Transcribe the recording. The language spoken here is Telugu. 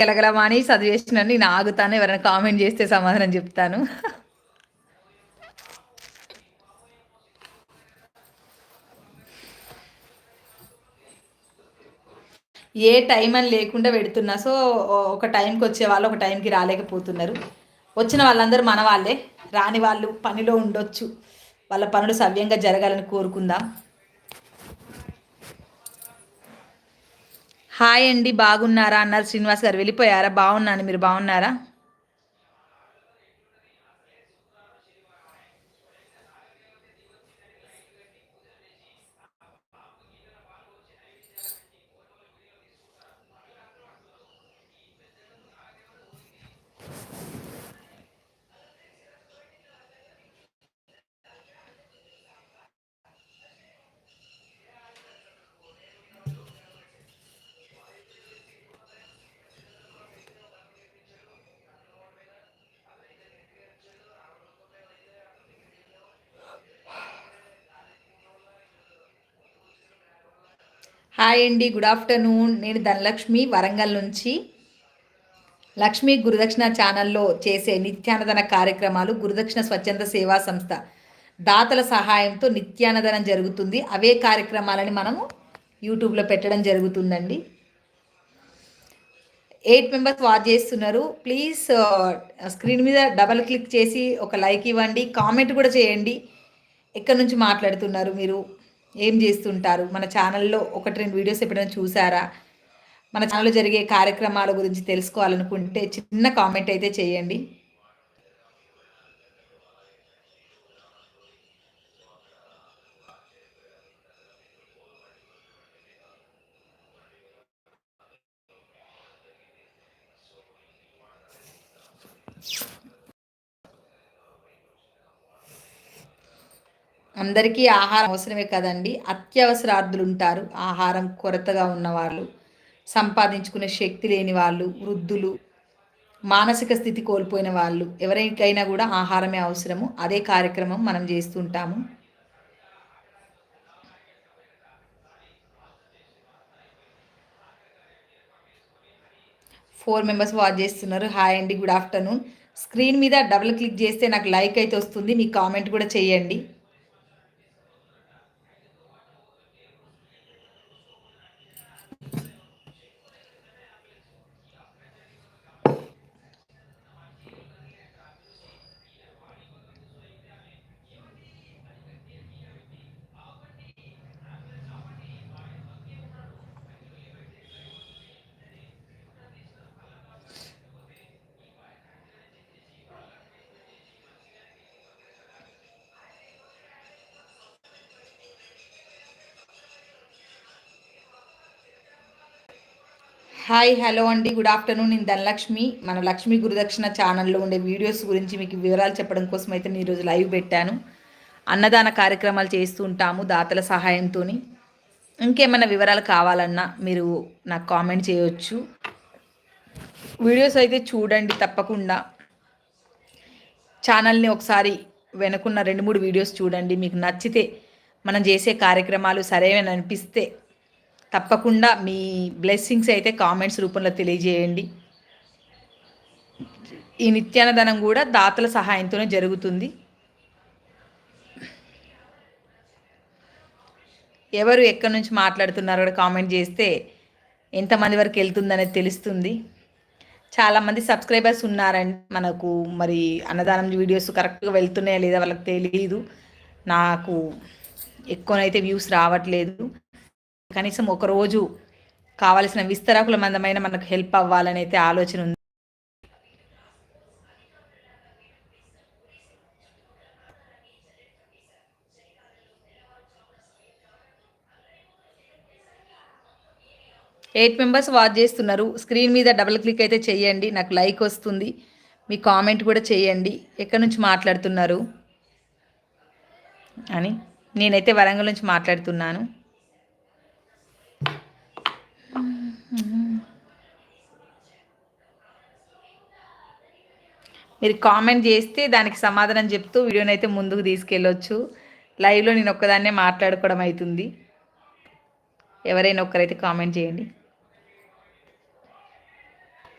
గలగలమాని చదివేసిన నేను ఆగుతాను ఎవరైనా కామెంట్ చేస్తే సమాధానం చెప్తాను. ఏ టైం అని లేకుండా పెడుతున్నా. సో ఒక టైంకి వచ్చే వాళ్ళు ఒక టైంకి రాలేకపోతున్నారు. వచ్చిన వాళ్ళందరూ మన వాళ్ళే. రాని వాళ్ళు పనిలో ఉండొచ్చు. వాళ్ళ పనులు సవ్యంగా జరగాలని కోరుకుందాం. హాయ్ అండి బాగున్నారా? అన్నారు శ్రీనివాస్ గారు. వెళ్ళిపోయారా? బాగున్నాను. మీరు బాగున్నారా? హాయ్ అండి గుడ్ ఆఫ్టర్నూన్. నేను ధనలక్ష్మి వరంగల్ నుంచి. లక్ష్మి గురుదక్షిణ ఛానల్లో చేసే నిత్యానదన కార్యక్రమాలు గురుదక్షిణ స్వచ్ఛంద సేవా సంస్థ. దాతల సహాయంతో నిత్యానదనం జరుగుతుంది. అవే కార్యక్రమాలని మనము యూట్యూబ్లో పెట్టడం జరుగుతుందండి. ఎయిట్ మెంబర్స్ వాచ్ చేస్తున్నారు. ప్లీజ్ స్క్రీన్ మీద డబల్ క్లిక్ చేసి ఒక లైక్ ఇవ్వండి. కామెంట్ కూడా చేయండి. ఎక్కడి నుంచి మాట్లాడుతున్నారు మీరు? ఏం చేస్తుంటారు? మన ఛానల్లో ఒకటి రెండు వీడియోస్ ఎప్పుడైనా చూసారా? మన ఛానల్లో జరిగే కార్యక్రమాల గురించి తెలుసుకోవాలనుకుంటే చిన్న కామెంట్ అయితే చేయండి. అందరికీ ఆహారం అవసరమే కదండి. అత్యవసరార్థులు ఉంటారు ఆహారం కొరతగా ఉన్నవాళ్ళు సంపాదించుకునే శక్తి లేని వాళ్ళు వృద్ధులు మానసిక స్థితి కోల్పోయిన వాళ్ళు ఎవరికైనా కూడా ఆహారమే అవసరము. అదే కార్యక్రమం మనం చేస్తుంటాము. ఫోర్ మెంబర్స్ వాచ్ చేస్తున్నారు. హాయ్ అండి గుడ్ ఆఫ్టర్నూన్. స్క్రీన్ మీద డబుల్ క్లిక్ చేస్తే నాకు లైక్ అయితే వస్తుంది. మీ కామెంట్ కూడా చేయండి. హాయ్ హలో అండి. Good afternoon. నేను ధనలక్ష్మి. మన లక్ష్మి గురుదక్షిణ ఛానల్లో ఉండే వీడియోస్ గురించి మీకు వివరాలు చెప్పడం కోసం అయితే నేను ఈరోజు లైవ్ పెట్టాను. అన్నదాన కార్యక్రమాలు చేస్తూ ఉంటాము దాతల సహాయంతో ఇంకేమైనా వివరాలు కావాలన్నా మీరు నాకు కామెంట్ చేయవచ్చు వీడియోస్ అయితే చూడండి తప్పకుండా. ఛానల్ని ఒకసారి వెనుకున్న రెండు మూడు వీడియోస్ చూడండి. మీకు నచ్చితే మనం చేసే కార్యక్రమాలు సరైన అనిపిస్తే తప్పకుండా మీ బ్లెస్సింగ్స్ అయితే కామెంట్స్ రూపంలో తెలియజేయండి. ఈ నిత్యానదనం కూడా దాతల సహాయంతోనే జరుగుతుంది. ఎవరు ఎక్కడి నుంచి మాట్లాడుతున్నారో కూడా కామెంట్ చేస్తే ఎంతమంది వరకు వెళ్తుందనేది తెలుస్తుంది. చాలామంది సబ్స్క్రైబర్స్ ఉన్నారండి. మనకు మరి అన్నదానం వీడియోస్ కరెక్ట్గా వెళ్తున్నాయా లేదా వాళ్ళకి తెలియదు నాకు ఎక్కువనైతే వ్యూస్ రావట్లేదు. కనీసం ఒకరోజు కావలసిన విస్తరాకుల మందమైన మనకు హెల్ప్ అవ్వాలని అయితే ఆలోచన ఉంది. ఎయిట్ మెంబర్స్ వాచ్ చేస్తున్నారు. స్క్రీన్ మీద డబుల్ క్లిక్ అయితే చేయండి. నాకు లైక్ వస్తుంది. మీ కామెంట్ కూడా చేయండి. ఎక్కడి నుంచి మాట్లాడుతున్నారు? అని నేనైతే వరంగల్ నుంచి మాట్లాడుతున్నాను. మీరు కామెంట్ చేస్తే దానికి సమాధానం చెప్తూ వీడియోని అయితే ముందుకు తీసుకెళ్ళొచ్చు. లైవ్లో నేను ఒక్కదాన్నే మాట్లాడుకోవడం అవుతుంది. ఎవరైనా ఒక్కరైతే కామెంట్ చేయండి.